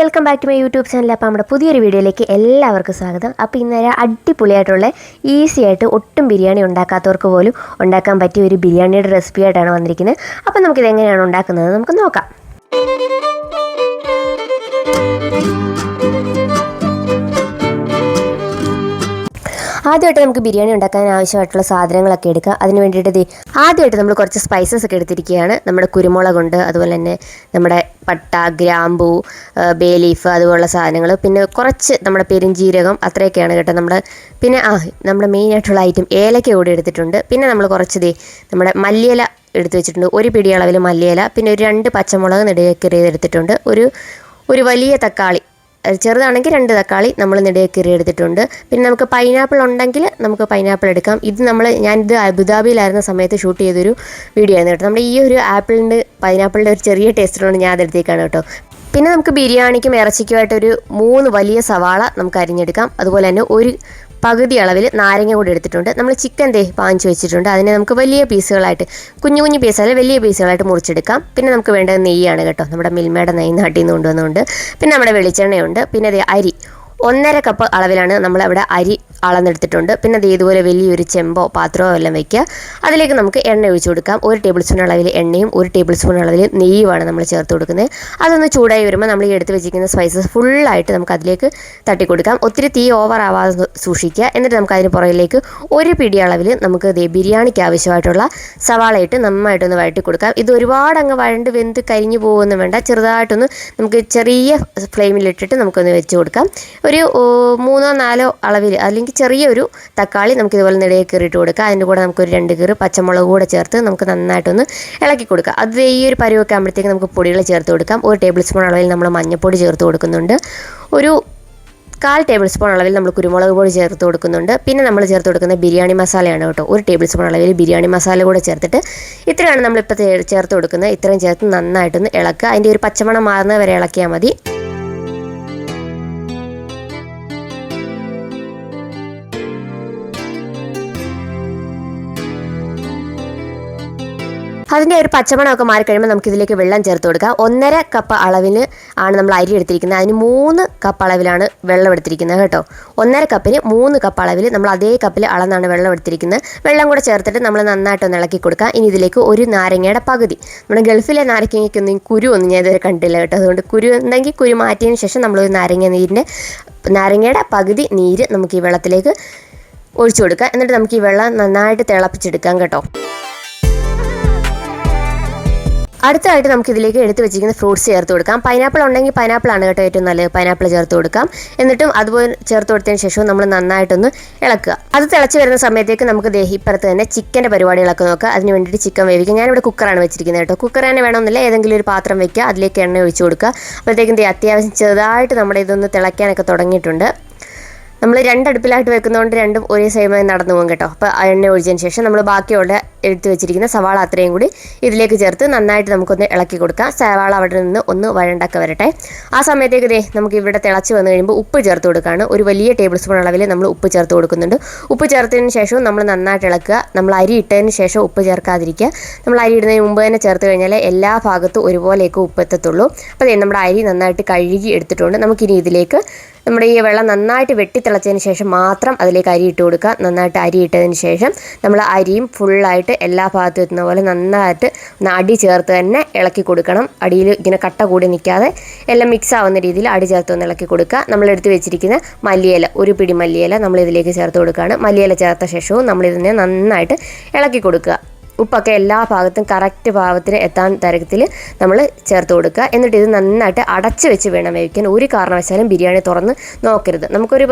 Welcome back to my YouTube channel. അപ്പോൾ നമ്മുടെ പുതിയൊരു വീഡിയോയിലേക്ക് എല്ലാവർക്കും സ്വാഗതം. അപ്പോൾ ഇന്നേരം അടിപൊളിയായിട്ടുള്ള ഈസി ആയിട്ട് ഒട്ടും ബിരിയാണി ഉണ്ടാക്കാത്തവർക്ക് പോലും ഉണ്ടാക്കാൻ പറ്റിയ ഒരു ബിരിയാണിയുടെ റെസിപ്പി ആയിട്ടാണ് വന്നിരിക്കുന്നത്. അപ്പോൾ നമുക്കിത് എങ്ങനെയാണ് ഉണ്ടാക്കുന്നത് നമുക്ക് നോക്കാം. ആദ്യമായിട്ട് നമുക്ക് ബിരിയാണി ഉണ്ടാക്കാൻ ആവശ്യമായിട്ടുള്ള സാധനങ്ങളൊക്കെ എടുക്കുക. അതിന് വേണ്ടിയിട്ട് ആദ്യമായിട്ട് നമ്മൾ കുറച്ച് സ്പൈസസ് ഒക്കെ എടുത്തിരിക്കുകയാണ്. നമ്മുടെ കുരുമുളകുണ്ട് അതുപോലെ തന്നെ നമ്മുടെ പട്ട ഗ്രാമ്പൂ ബേ ലീഫ് അതുപോലുള്ള സാധനങ്ങൾ. പിന്നെ കുറച്ച് നമ്മുടെ പെരിഞ്ജീരകം അത്രയൊക്കെയാണ് കേട്ടോ നമ്മുടെ പിന്നെ ആ നമ്മുടെ മെയിൻ ആയിട്ടുള്ള ഐറ്റം ഏലക്ക കൂടി എടുത്തിട്ടുണ്ട്. പിന്നെ നമ്മൾ കുറച്ച് ദേ നമ്മുടെ മല്ലിയില എടുത്തു വെച്ചിട്ടുണ്ട്. ഒരു പിടി അളവിൽ മല്ലിയില പിന്നെ ഒരു രണ്ട് പച്ചമുളക് നെടുകയൊക്കെ എടുത്തിട്ടുണ്ട്. ഒരു ഒരു വലിയ തക്കാളി ചെറുതാണെങ്കിൽ രണ്ട് തക്കാളി നമ്മൾ നെടുകക്കറി എടുത്തിട്ടുണ്ട്. പിന്നെ നമുക്ക് പൈനാപ്പിൾ ഉണ്ടെങ്കിൽ നമുക്ക് പൈനാപ്പിൾ എടുക്കാം. ഇത് നമ്മൾ ഞാനിത് അബുദാബിയിലായിരുന്ന സമയത്ത് ഷൂട്ട് ചെയ്തൊരു വീഡിയോ ആയിരുന്നു കേട്ടോ. നമ്മുടെ ഈ ഒരു ആപ്പിളിന്റെ പൈനാപ്പിളിന്റെ ഒരു ചെറിയ ടേസ്റ്റിലാണ് ഞാൻ അതെടുത്തേക്കാണ് കേട്ടോ. പിന്നെ നമുക്ക് ബിരിയാണിക്കും ഇറച്ചിക്കുമായിട്ട് ഒരു മൂന്ന് വലിയ സവാള നമുക്ക് അരിഞ്ഞെടുക്കാം. അതുപോലെ തന്നെ ഒരു പകുതി അളവിൽ നാരങ്ങ കൂടി എടുത്തിട്ടുണ്ട്. നമ്മൾ ചിക്കൻ ദേ പാഞ്ച് വെച്ചിട്ടുണ്ട്. അതിനെ നമുക്ക് വലിയ പീസുകളായിട്ട് കുഞ്ഞു കുഞ്ഞു പീസുകളെ വലിയ പീസുകളായിട്ട് മുറിച്ചെടുക്കാം. പിന്നെ നമുക്ക് വേണ്ടത് നെയ്യാണ് കേട്ടോ. നമ്മുടെ മിൽമയുടെ നെയ്യ് നാട്ടിൽ നിന്ന് കൊണ്ടുവന്നുകൊണ്ട്. പിന്നെ നമ്മുടെ വെളിച്ചെണ്ണയുണ്ട്. പിന്നെ അതേ അരി. ഒന്നര കപ്പ് അളവിലാണ് നമ്മൾ അവിടെ അരി അളന്നെടുത്തിട്ടുണ്ട്. പിന്നെ അത് ഇതുപോലെ വലിയൊരു ചെമ്പോ പാത്രമോ എല്ലാം വെക്കുക. അതിലേക്ക് നമുക്ക് എണ്ണ ഒഴിച്ചു കൊടുക്കാം. ഒരു ടേബിൾ സ്പൂൺ അളവിൽ എണ്ണയും ഒരു ടേബിൾ സ്പൂൺ അളവിൽ നെയ്യുമാണ് നമ്മൾ ചേർത്ത് കൊടുക്കുന്നത്. അതൊന്ന് ചൂടായി വരുമ്പോൾ നമ്മൾ ഈ എടുത്ത് വെച്ചിരിക്കുന്ന സ്പൈസസ് ഫുള്ളായിട്ട് നമുക്ക് അതിലേക്ക് തട്ടി കൊടുക്കാം. ഒത്തിരി തീ ഓവർ ആവാതെ സൂക്ഷിക്കുക. എന്നിട്ട് നമുക്ക് അതിന് പുറകിലേക്ക് ഒരു പിടി അളവിൽ നമുക്ക് ബിരിയാണിക്ക് ആവശ്യമായിട്ടുള്ള സവാള ഇട്ട് നന്നായിട്ടൊന്ന് വഴറ്റി കൊടുക്കാം. ഇത് ഒരുപാട് അങ്ങ് വഴണ്ട് വെന്ത് കരിഞ്ഞു പോകുമെന്ന് വേണ്ട. ചെറുതായിട്ടൊന്ന് നമുക്ക് ചെറിയ ഫ്ലെയിമിലിട്ടിട്ട് നമുക്കൊന്ന് വെച്ച് കൊടുക്കാം. ഒരു മൂന്നോ നാലോ അളവിൽ അല്ലെങ്കിൽ ചെറിയൊരു തക്കാളി നമുക്ക് ഇതുപോലെ നെടുകെ കീറിയിട്ട് കൊടുക്കുക അതിന്റെ കൂടെ നമുക്കൊരു രണ്ട് കീറ് പച്ചമുളക് കൂടെ ചേർത്ത് നമുക്ക് നന്നായിട്ടൊന്ന് ഇളക്കി കൊടുക്കുക അത് ഈ ഒരു പരുവൊക്കെ ആകുമ്പോഴത്തേക്ക് നമുക്ക് പൊടികൾ ചേർത്ത് കൊടുക്കാം. ഒരു ടേബിൾ സ്പൂൺ അളവിൽ നമ്മൾ മഞ്ഞൾപ്പൊടി ചേർത്ത് കൊടുക്കുന്നുണ്ട്. ഒരു കാൽ ടേബിൾ സ്പൂൺ അളവിൽ നമ്മൾ കുരുമുളക് പൊടി ചേർത്ത് കൊടുക്കുന്നുണ്ട്. പിന്നെ നമ്മൾ ചേർത്ത് കൊടുക്കുന്ന ബിരിയാണി മസാലയാണ് കേട്ടോ. ഒരു ടേബിൾ സ്പൂൺ അളവിൽ ബിരിയാണി മസാല കൂടെ ചേർത്തിട്ട് ഇത്രയാണ് നമ്മളിപ്പോൾ ചേർത്ത് കൊടുക്കുന്നത്. ഇത്രയും ചേർത്ത് നന്നായിട്ടൊന്ന് ഇളക്കുക. അതിന്റെ ഒരു പച്ചമണം മാറുന്നത് വരെ ഇളക്കിയാൽ മതി. അതിന്റെ ഒരു പച്ചമണമൊക്കെ മാറിക്കഴിയുമ്പോൾ നമുക്ക് ഇതിലേക്ക് വെള്ളം ചേർത്ത് കൊടുക്കാം ഒന്നര കപ്പ് അളവിന് ആണ് നമ്മൾ അരി എടുത്തിരിക്കുന്നത്. അതിന് മൂന്ന് കപ്പ് അളവിലാണ് വെള്ളം എടുത്തിരിക്കുന്നത് കേട്ടോ. ഒന്നര കപ്പിന് മൂന്ന് കപ്പ് അളവിൽ നമ്മൾ അതേ കപ്പിൽ അളന്നാണ് വെള്ളം എടുത്തിരിക്കുന്നത്. വെള്ളം കൂടെ ചേർത്തിട്ട് നമ്മൾ നന്നായിട്ട് ഒന്ന് ഇളക്കി കൊടുക്കുക. ഇനി ഇതിലേക്ക് ഒരു നാരങ്ങയുടെ പകുതി. നമ്മുടെ ഗൾഫിലെ നാരങ്ങയ്ക്കൊന്നും കുരു ഒന്നും ഞാൻ ഇതുവരെ കണ്ടില്ല കേട്ടോ. അതുകൊണ്ട് കുരു ഉണ്ടെങ്കിൽ കുരു മാറ്റിയതിന് ശേഷം നമ്മൾ ഒരു നാരങ്ങ നീരിന്റെ നാരങ്ങയുടെ പകുതി നീര് നമുക്ക് ഈ വെള്ളത്തിലേക്ക് ഒഴിച്ചു കൊടുക്കുക. എന്നിട്ട് നമുക്ക് ഈ വെള്ളം നന്നായിട്ട് തിളപ്പിച്ചെടുക്കാം കേട്ടോ. അടുത്തതായിട്ട് നമുക്ക് ഇതിലേക്ക് എടുത്ത് വെച്ചിരിക്കുന്ന ഫ്രൂട്ട്സ് ചേർത്ത് കൊടുക്കാം. പൈനാപ്പിൾ ഉണ്ടെങ്കിൽ പൈനാപ്പിൾ ആണ് കേട്ടോ ഏറ്റവും നല്ലത്. പൈനാപ്പിൾ ചേർത്ത് കൊടുക്കാം. എന്നിട്ടും അതുപോലെ ചേർത്ത് കൊടുത്തതിന് ശേഷം നമ്മൾ നന്നായിട്ടൊന്ന് ഇളക്കുക. അത് തിളച്ച് വരുന്ന സമയത്തേക്ക് നമുക്ക് ദേഹിപ്പുറത്ത് തന്നെ ചിക്കന്റെ പരിപാടികളൊക്കെ നോക്കാം. അതിന് വേണ്ടിയിട്ട് ചിക്കൻ വേവിക്കുക. ഞാനിവിടെ കുക്കറാണ് വെച്ചിരിക്കുന്നത് കേട്ടോ. കുക്കർ തന്നെ വേണമെന്നില്ല. ഏതെങ്കിലും ഒരു പാത്രം വെക്കുക. അതിലേക്ക് എണ്ണ ഒഴിച്ച് കൊടുക്കുക. അപ്പോഴത്തേക്കും അത്യാവശ്യം ചെറുതായിട്ട് നമ്മുടെ ഇതൊന്ന് തിളയ്ക്കാനൊക്കെ തുടങ്ങിയിട്ടുണ്ട്. നമ്മൾ രണ്ടടുപ്പിലായിട്ട് വെക്കുന്നതുകൊണ്ട് രണ്ടും ഒരേ സമയം നടന്നു പോകും കേട്ടോ. അപ്പോൾ എണ്ണ ഒഴിച്ചതിന് ശേഷം നമ്മൾ ബാക്കിയുള്ള എടുത്ത് വെച്ചിരിക്കുന്ന സവാള അത്രയും കൂടി ഇതിലേക്ക് ചേർത്ത് നന്നായിട്ട് നമുക്കൊന്ന് ഇളക്കി കൊടുക്കാം. സവാള അവിടെ നിന്ന് ഒന്ന് വഴണ്ടൊക്കെ വരട്ടെ. ആ സമയത്തേക്ക് ദേ നമുക്ക് ഇവിടെ തിളച്ച് വന്നു കഴിയുമ്പോൾ ഉപ്പ് ചേർത്ത് കൊടുക്കുകയാണ് ഒരു വലിയ ടേബിൾ സ്പൂൺ അളവിൽ നമ്മൾ ഉപ്പ് ചേർത്ത് കൊടുക്കുന്നുണ്ട്. ഉപ്പ് ചേർത്തതിന് ശേഷവും നമ്മൾ നന്നായിട്ട് ഇളക്കുക. നമ്മൾ അരി ഇട്ടതിന് ശേഷം ഉപ്പ് ചേർക്കാതിരിക്കുക. നമ്മൾ അരി ഇടുന്നതിന് മുമ്പ് തന്നെ ചേർത്ത് കഴിഞ്ഞാൽ എല്ലാ ഭാഗത്തും ഒരുപോലെയൊക്കെ ഉപ്പ് എത്തത്തുള്ളൂ. അപ്പോൾ ദേ നമ്മുടെ അരി നന്നായിട്ട് കഴുകി എടുത്തിട്ടുണ്ട്. നമുക്കിനി ഇതിലേക്ക് നമ്മുടെ ഈ വെള്ളം നന്നായിട്ട് വെട്ടിത്തിളച്ചതിന് ശേഷം മാത്രം അതിലേക്ക് അരി ഇട്ട് കൊടുക്കുക. നന്നായിട്ട് അരി ഇട്ടതിന് ശേഷം നമ്മൾ അരിയും ഫുള്ളായിട്ട് എല്ലാ ഭാഗത്തും എത്തുന്ന പോലെ നന്നായിട്ട് അടി ചേർത്ത് തന്നെ ഇളക്കി കൊടുക്കണം. അടിയിൽ ഇങ്ങനെ കട്ട കൂടി നിൽക്കാതെ എല്ലാം മിക്സ് ആവുന്ന രീതിയിൽ അടി ചേർത്ത് ഒന്ന് ഇളക്കി കൊടുക്കുക. നമ്മളെടുത്ത് വെച്ചിരിക്കുന്ന മല്ലിയില ഒരു പിടി മല്ലിയില നമ്മൾ ഇതിലേക്ക് ചേർത്ത് കൊടുക്കുകയാണ്. മല്ലിയില ചേർത്ത ശേഷവും നമ്മളിതിനെ നന്നായിട്ട് ഇളക്കി കൊടുക്കുക. ഉപ്പൊക്കെ എല്ലാ ഭാഗത്തും കറക്റ്റ് ഭാവത്തിന് എത്താൻ തരത്തിൽ നമ്മൾ ചേർത്ത് കൊടുക്കുക. എന്നിട്ട് ഇത് നന്നായിട്ട് അടച്ച് വെച്ച് വേണം വേവിക്കാൻ. ഒരു കാരണവശാലും ബിരിയാണി തുറന്ന് നോക്കരുത്. നമുക്കൊരു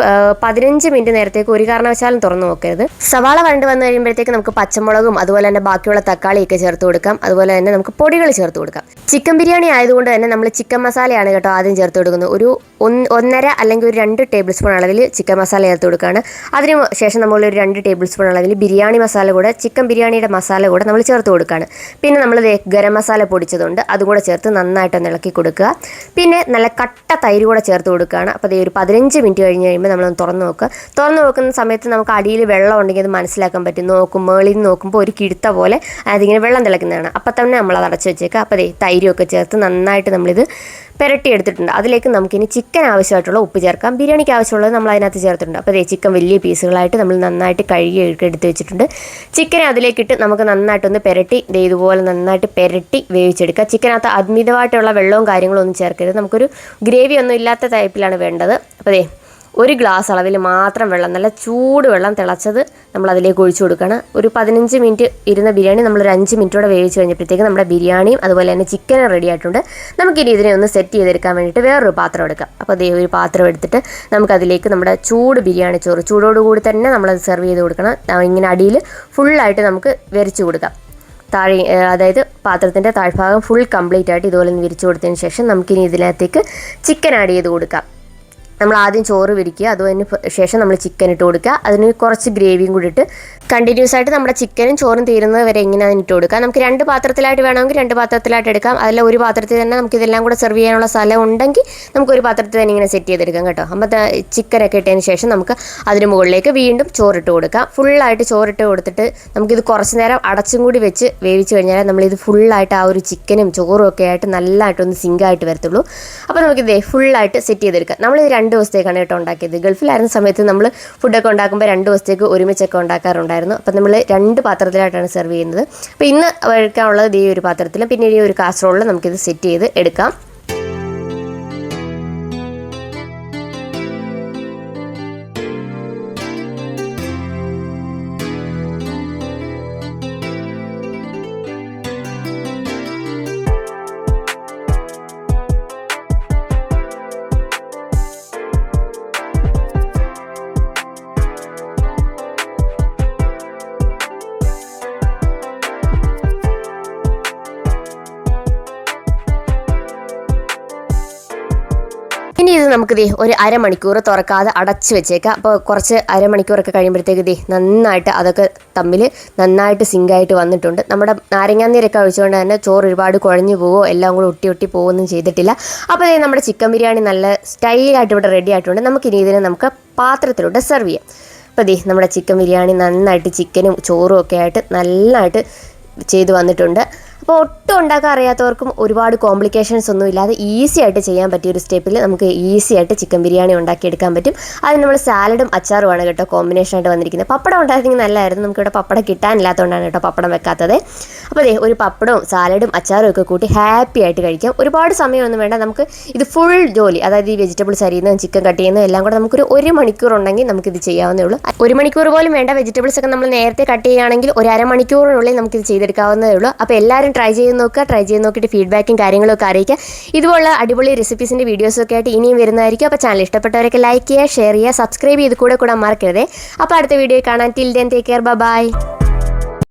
പതിനഞ്ച് മിനിറ്റ് നേരത്തേക്ക് ഒരു കാരണവശാലും തുറന്ന് നോക്കരുത്. സവാള വരണ്ട് വന്നു കഴിയുമ്പോഴത്തേക്ക് നമുക്ക് പച്ചമുളകും അതുപോലെ തന്നെ ബാക്കിയുള്ള തക്കാളിയൊക്കെ ചേർത്ത് കൊടുക്കാം. അതുപോലെ തന്നെ നമുക്ക് പൊടികൾ ചേർത്ത് കൊടുക്കാം. ചിക്കൻ ബിരിയാണി ആയതുകൊണ്ട് തന്നെ നമ്മൾ ചിക്കൻ മസാലയാണ് കേട്ടോ ആദ്യം ചേർത്ത് കൊടുക്കുന്നത്. ഒരു ഒന്ന് ഒന്നര അല്ലെങ്കിൽ ഒരു രണ്ട് ടേബിൾ സ്പൂൺ അളവിൽ ചിക്കൻ മസാല ചേർത്ത് കൊടുക്കുകയാണ്. അതിന് ശേഷം നമ്മൾ ഒരു രണ്ട് ടേബിൾ സ്പൂൺ അളവിൽ ബിരിയാണി മസാല കൂടെ ചിക്കൻ ബിരിയാണിയുടെ മസാല കൂടെ നമ്മൾ ചേർത്ത് കൊടുക്കുകയാണ് പിന്നെ നമ്മൾ ഗരം മസാല പൊടിച്ചതുണ്ട്. അതുകൂടെ ചേർത്ത് നന്നായിട്ടൊന്ന് ഇളക്കി കൊടുക്കുക. പിന്നെ നല്ല കട്ട തൈര് കൂടെ ചേർത്ത് കൊടുക്കുകയാണ്. അപ്പോൾ ഈ ഒരു പതിനഞ്ച് മിനിറ്റ് കഴിഞ്ഞ് കഴിയുമ്പോൾ നമ്മളൊന്ന് തുറന്ന് നോക്കുക. തുറന്ന് നോക്കുന്ന സമയത്ത് നമുക്ക് അടിയിൽ വെള്ളം ഉണ്ടെങ്കിൽ അത് മനസ്സിലാക്കാൻ പറ്റും. നോക്കും മേളിൽ നിന്ന് നോക്കുമ്പോൾ ഒരു കിഴുത്ത പോലെ അതിങ്ങനെ വെള്ളം തിളക്കുന്നതാണ്. അപ്പോൾ തന്നെ നമ്മൾ അത് അടച്ച് വെച്ചേക്കുക. അപ്പോൾ തൈരൊക്കെ ചേർത്ത് നന്നായിട്ട് നമ്മളിത് പെരട്ടി എടുത്തിട്ടുണ്ട് അതിലേക്ക് നമുക്കിനി ചിക്കൻ ആവശ്യമായിട്ടുള്ള ഉപ്പ് ചേർക്കാം. ബിരിയാണിക്ക് ആവശ്യമുള്ളത് നമ്മൾ അതിനകത്ത് ചേർത്തിട്ടുണ്ട്. അപ്പോൾ അതേ ചിക്കൻ വലിയ പീസുകളായിട്ട് നമ്മൾ നന്നായിട്ട് കഴുകി എടുത്ത് വെച്ചിട്ടുണ്ട്. ചിക്കനെ അതിലേക്കിട്ട് നമുക്ക് നന്നായിട്ടൊന്ന് പെരട്ടി ദേ ഇതുപോലെ നന്നായിട്ട് പെരട്ടി വേവിച്ചെടുക്കാം. ചിക്കനകത്ത് അമിതമായിട്ടുള്ള വെള്ളവും കാര്യങ്ങളും ഒന്നും ചേർക്കരുത്. നമുക്കൊരു ഗ്രേവി ഒന്നും ഇല്ലാത്ത ടൈപ്പിലാണ് വേണ്ടത്. അപ്പോൾ ദേ ഒരു ഗ്ലാസ് അളവിൽ മാത്രം വെള്ളം നല്ല ചൂട് വെള്ളം തിളച്ചത് നമ്മൾ അതിലേക്ക് ഒഴിച്ചു കൊടുക്കണം ഒരു പതിനഞ്ച് മിനിറ്റ് ഇരുന്ന ബിരിയാണി നമ്മൾ ഒരു അഞ്ച് മിനിറ്റോടെ വേവിച്ച് കഴിഞ്ഞപ്പോഴത്തേക്ക് നമ്മുടെ ബിരിയാണിയും അതുപോലെ തന്നെ ചിക്കനും റെഡി ആയിട്ടുണ്ട്. നമുക്കിനി ഇതിനെ ഒന്ന് സെറ്റ് ചെയ്തെടുക്കാൻ വേണ്ടിയിട്ട് വേറൊരു പാത്രം എടുക്കാം. അപ്പോൾ അതേ ഒരു പാത്രം എടുത്തിട്ട് നമുക്കതിലേക്ക് നമ്മുടെ ചൂട് ബിരിയാണി ചോറ് ചൂടോടുകൂടി തന്നെ നമ്മളത് സെർവ് ചെയ്ത് കൊടുക്കണം. ഇങ്ങനെ അടിയിൽ ഫുള്ളായിട്ട് നമുക്ക് വരച്ച് കൊടുക്കാം. താഴെ അതായത് പാത്രത്തിന്റെ താഴ്ഭാഗം ഫുൾ കംപ്ലീറ്റ് ആയിട്ട് ഇതുപോലെ ഒന്ന് വിരിച്ചു കൊടുത്തതിന് ശേഷം നമുക്കിനി ഇതിനകത്തേക്ക് ചിക്കൻ ആഡ് ചെയ്ത് കൊടുക്കാം. നമ്മൾ ആദ്യം ചോറ് വിരിക്കുക അതിന് ശേഷം നമ്മൾ ചിക്കൻ ഇട്ട് കൊടുക്കുക. അതിന് കുറച്ച് ഗ്രേവിയും കൂടി ഇട്ട് കണ്ടിന്യൂസ് ആയിട്ട് നമ്മുടെ ചിക്കനും ചോറും തീരുന്നത് വരെ ഇങ്ങനെയാണ് ഇട്ട് കൊടുക്കുക. നമുക്ക് രണ്ട് പാത്രത്തിലായിട്ട് വേണമെങ്കിൽ രണ്ട് പാത്രത്തിലായിട്ട് എടുക്കാം. അതിൽ ഒരു പാത്രത്തിൽ തന്നെ നമുക്ക് ഇതെല്ലാം കൂടെ സെർവ് ചെയ്യാനുള്ള സ്ഥലം ഉണ്ടെങ്കിൽ നമുക്ക് ഒരു പാത്രത്തിൽ തന്നെ ഇങ്ങനെ സെറ്റ് ചെയ്തെടുക്കാം കേട്ടോ. അപ്പോൾ ചിക്കനൊക്കെ ഇട്ടതിന് ശേഷം നമുക്ക് അതിന് മുകളിലേക്ക് വീണ്ടും ചോറിട്ട് കൊടുക്കാം. ഫുള്ളായിട്ട് ചോറിട്ട് കൊടുത്തിട്ട് നമുക്കിത് കുറച്ച് നേരം അടച്ചും കൂടി വെച്ച് വേവിച്ച് കഴിഞ്ഞാൽ നമ്മളിത് ഫുള്ളായിട്ട് ആ ഒരു ചിക്കനും ചോറും ഒക്കെ ആയിട്ട് നല്ലതായിട്ടൊന്ന് സിങ്കായിട്ട് വരത്തുള്ളൂ. അപ്പോൾ നമുക്കിത് ഫുള്ളായിട്ട് സെറ്റ് ചെയ്തെടുക്കാം. നമ്മളിത് രണ്ട് ദിവസത്തേക്കാണ് കേട്ടോ ഉണ്ടാക്കിയത്. ഗൾഫിലായിരുന്ന സമയത്ത് നമ്മൾ ഫുഡൊക്കെ ഉണ്ടാക്കുമ്പോൾ രണ്ട് ദിവസത്തേക്ക് ഒരുമിച്ചൊക്കെ ഉണ്ടാക്കാറുണ്ടായിരുന്നു. അപ്പം നമ്മൾ രണ്ട് പാത്രത്തിലായിട്ടാണ് സെർവ് ചെയ്യുന്നത്. അപ്പോൾ ഇന്ന് കഴിക്കാനുള്ളത് ഈ ഒരു പാത്രത്തിൽ പിന്നെ ഈ ഒരു കാസറോളിൽ നമുക്കിത് സെറ്റ് ചെയ്ത് എടുക്കാം. നമുക്ക് ദേ ഒരു അരമണിക്കൂർ തുറക്കാതെ അടച്ച് വെച്ചേക്കാം. അപ്പോൾ കുറച്ച് അരമണിക്കൂറൊക്കെ കഴിയുമ്പോഴത്തേക്ക് ദേ നന്നായിട്ട് അതൊക്കെ തമ്മിൽ നന്നായിട്ട് സിങ്കായിട്ട് വന്നിട്ടുണ്ട്. നമ്മുടെ നാരങ്ങാനീരൊക്കെ ഒഴിച്ചുകൊണ്ട് തന്നെ ചോറ് ഒരുപാട് കുഴഞ്ഞു പോവോ എല്ലാം കൂടെ ഒട്ടി ഒട്ടി പോവൊന്നും ചെയ്തിട്ടില്ല. അപ്പോൾ ദേ നമ്മുടെ ചിക്കൻ ബിരിയാണി നല്ല സ്റ്റൈലായിട്ട് ഇവിടെ റെഡി ആയിട്ടുണ്ട്. നമുക്കിനി ഇതിനെ നമുക്ക് പാത്രത്തിലൂടെ സെർവ് ചെയ്യാം. അപ്പോൾ ദേ നമ്മുടെ ചിക്കൻ ബിരിയാണി നന്നായിട്ട് ചിക്കനും ചോറും ഒക്കെ ആയിട്ട് നന്നായിട്ട് ചെയ്ത് വന്നിട്ടുണ്ട്. അപ്പോൾ ഒട്ടും ഉണ്ടാക്കാൻ അറിയാത്തവർക്കും ഒരുപാട് കോംപ്ലിക്കേഷൻസ് ഒന്നും ഇല്ലാതെ ഈസി ആയിട്ട് ചെയ്യാൻ പറ്റിയ ഒരു സ്റ്റെപ്പിൽ നമുക്ക് ഈസി ആയിട്ട് ചിക്കൻ ബിരിയാണി ഉണ്ടാക്കിയെടുക്കാൻ പറ്റും. അതിന് നമ്മൾ സാലഡും അച്ചാറുമാണ് കേട്ടോ കോമ്പിനേഷൻ ആയിട്ട് വന്നിരിക്കുന്നത്. പപ്പടം ഉണ്ടായിരുന്നെങ്കിൽ നല്ലതായിരുന്നു. നമുക്കിവിടെ പപ്പടം കിട്ടാനില്ലാത്തതുകൊണ്ടാണ് കേട്ടോ പപ്പടം വെക്കാത്തത്. അപ്പോൾ അതെ ഒരു പപ്പടവും സാലഡും അച്ചാറും ഒക്കെ കൂട്ടി ഹാപ്പി ആയിട്ട് കഴിക്കാം. ഒരുപാട് സമയമൊന്നും വേണ്ട. നമുക്ക് ഇത് ഫുൾ ജോലി അതായത് ഈ വെജിറ്റബിൾസ് അരിയുന്നതും ചിക്കൻ കട്ട് ചെയ്യുന്നതും എല്ലാം കൂടെ നമുക്കൊരു ഒരു മണിക്കൂർ ഉണ്ടെങ്കിൽ നമുക്കിത് ചെയ്യാവുന്നേ ഉള്ളൂ. ഒരു മണിക്കൂർ പോലും വേണ്ട. വെജിറ്റബിൾസ് ഒക്കെ നമ്മൾ നേരത്തെ കട്ട് ചെയ്യുകയാണെങ്കിൽ ഒരു അരമണിക്കൂറിനുള്ളിൽ നമുക്കിത് ചെയ്തെടുക്കാവുന്നതേ ഉള്ളൂ. അപ്പോൾ എല്ലാവരും ട്രൈ ചെയ്ത് നോക്കുക. ട്രൈ ചെയ്ത് നോക്കിയിട്ട് ഫീഡ്ബാക്കും കാര്യങ്ങളൊക്കെ അറിയിക്കുക. ഇതുപോലുള്ള അടിപൊളി റെസിപ്പീസിന്റെ വീഡിയോസൊക്കെ ആയിട്ട് ഇനിയും വരുന്നതായിരിക്കും. അപ്പോൾ ചാനൽ ഇഷ്ടപ്പെട്ടവരൊക്കെ ലൈക്ക് ചെയ്യുക ഷെയർ ചെയ്യുക സബ്സ്ക്രൈബ് ചെയ്ത് കൂടെ കൂടാൻ മറക്കരുതേ. അപ്പോൾ അടുത്ത വീഡിയോ കാണാൻ till then take care bye